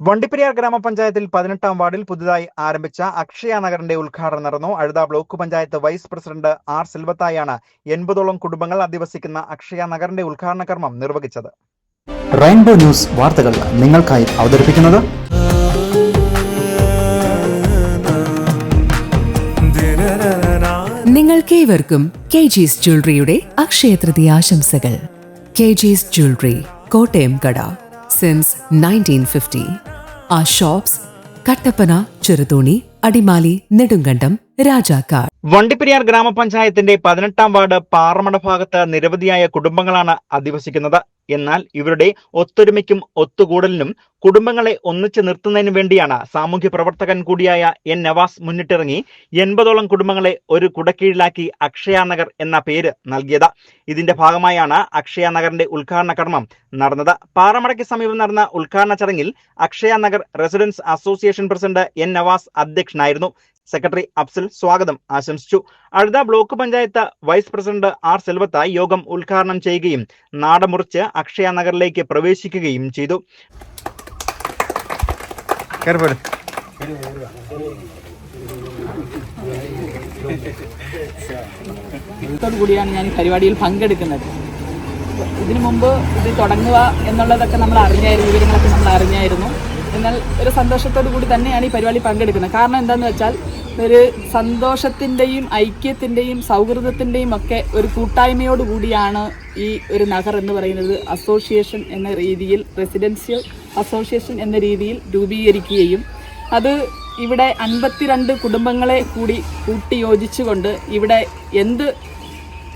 വണ്ടിപ്പെരിയാർ ഗ്രാമപഞ്ചായത്തിൽ പതിനെട്ടാം വാർഡിൽ പുതുതായി ആരംഭിച്ച അക്ഷയ നഗറിന്റെ ഉദ്ഘാടനം നടന്നു. Azhutha block panchayat vice president R സിൽവത്തായാണ് എൺപതോളം കുടുംബങ്ങൾ അധിവസിക്കുന്ന അക്ഷയ നഗറിന്റെ ഉദ്ഘാടന കർമ്മം നിർവഹിച്ചത്. റെയിൻബോ ന്യൂസ് വാർത്തകൾ നിങ്ങൾക്കായി അവതരിപ്പിക്കുന്നത് നിങ്ങൾക്കേവർക്കും കെ ജീസ് ജ്വല്ലറിയുടെ അക്ഷയ തൃതീയ ആശംസകൾ. കെ ജീസ് ജ്വല്ലറി കോട്ടയം കട സിൻസ് നയന്റീൻ ഫിഫ്റ്റി ആ ഷോപ്സ് കട്ടപ്പന ചെറുതോണി അടിമാലി നെടുങ്കണ്ടം രാജാക്കാട്. വണ്ടിപ്പെരിയാർ ഗ്രാമപഞ്ചായത്തിന്റെ പതിനെട്ടാം വാർഡ് പാറമട ഭാഗത്ത് നിരവധിയായ കുടുംബങ്ങളാണ് അധിവസിക്കുന്നത്. എന്നാൽ ഇവരുടെ ഒത്തൊരുമയ്ക്കും ഒത്തുകൂടലിനും കുടുംബങ്ങളെ ഒന്നിച്ചു നിർത്തുന്നതിനു വേണ്ടിയാണ് സാമൂഹ്യ പ്രവർത്തകൻ കൂടിയായ എൻ നവാസ് മുന്നിട്ടിറങ്ങി എൺപതോളം കുടുംബങ്ങളെ ഒരു കുടക്കീഴിലാക്കി അക്ഷയ നഗർ എന്ന പേര് നൽകിയത്. ഇതിന്റെ ഭാഗമായാണ് അക്ഷയ നഗറിന്റെ ഉദ്ഘാടന കർമ്മം നടന്നത്. പാറമടയ്ക്ക് സമീപം നടന്ന ഉദ്ഘാടന ചടങ്ങിൽ Akshaya Nagar residence association president N Navas അധ്യക്ഷനായിരുന്നു. സെക്രട്ടറി അഫ്സൽ സ്വാഗതം. ആശംസിച്ചു. Azhutha block panchayat vice president R Selvath യോഗം ഉദ്ഘാടനം ചെയ്യുകയും നാടമുറിച്ച് അക്ഷയ നഗറിലേക്ക് പ്രവേശിക്കുകയും ചെയ്തു. കൂടിയാണ് ഞാൻ ഈ പരിപാടിയിൽ പങ്കെടുക്കുന്നത്. ഇതിനു മുമ്പ് ഇത് തുടങ്ങുക എന്നുള്ളതൊക്കെ നമ്മൾ അറിഞ്ഞായിരുന്നു വിവരങ്ങളൊക്കെ നമ്മൾ അറിഞ്ഞായിരുന്നു. എന്നാൽ ഒരു സന്തോഷത്തോടു കൂടി തന്നെയാണ് ഈ പരിപാടി പങ്കെടുക്കുന്നത്. കാരണം എന്താണെന്ന് വെച്ചാൽ ഒരു സന്തോഷത്തിന്റെയും ഐക്യത്തിന്റെയും സൗഹൃദത്തിന്റെയും ഒക്കെ ഒരു കൂട്ടായ്മയോട് കൂടിയാണ് ഈ ഒരു നഗർ എന്ന് പറയുന്നത്. അസോസിയേഷൻ എന്ന രീതിയിൽ റെസിഡൻഷ്യൽ അസോസിയേഷൻ എന്ന രീതിയിൽ രൂപീകരിക്കുകയും അത് ഇവിടെ അൻപത്തിരണ്ട് കുടുംബങ്ങളെ കൂടി കൂട്ടിയോജിച്ചുകൊണ്ട് ഇവിടെ എന്ത്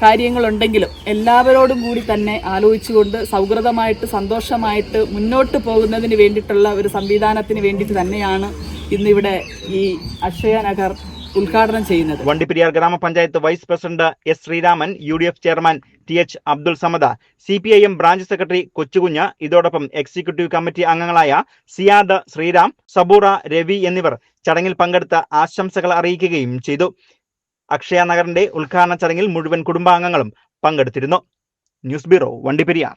കാര്യങ്ങളുണ്ടെങ്കിലും എല്ലാവരോടും കൂടി തന്നെ ആലോചിച്ചുകൊണ്ട് സൗഹൃദമായിട്ട് സന്തോഷമായിട്ട് മുന്നോട്ട് പോകുന്നതിന് വേണ്ടിയിട്ടുള്ള ഒരു സംവിധാനത്തിന് വേണ്ടിയിട്ട് തന്നെയാണ് ഇന്നിവിടെ ഈ അക്ഷയ നഗർ ഉദ്ഘാടനം ചെയ്യുന്നത്. വണ്ടിപ്പെരിയാർ ഗ്രാമപഞ്ചായത്ത് vice president S Sreeraman U D F chairman T H Abdul Samad C P I M branch secretary Kochukunju ഇതോടൊപ്പം എക്സിക്യൂട്ടീവ് കമ്മിറ്റി അംഗങ്ങളായ സിയാദ് ശ്രീരാം സബൂറ രവി എന്നിവർ ചടങ്ങിൽ പങ്കെടുത്ത ആശംസകൾ അറിയിക്കുകയും ചെയ്തു. അക്ഷയ നഗറിന്റെ ഉദ്ഘാടന ചടങ്ങിൽ മുഴുവൻ കുടുംബാംഗങ്ങളും പങ്കെടുത്തിരുന്നു. News bureau Vandiperiyar.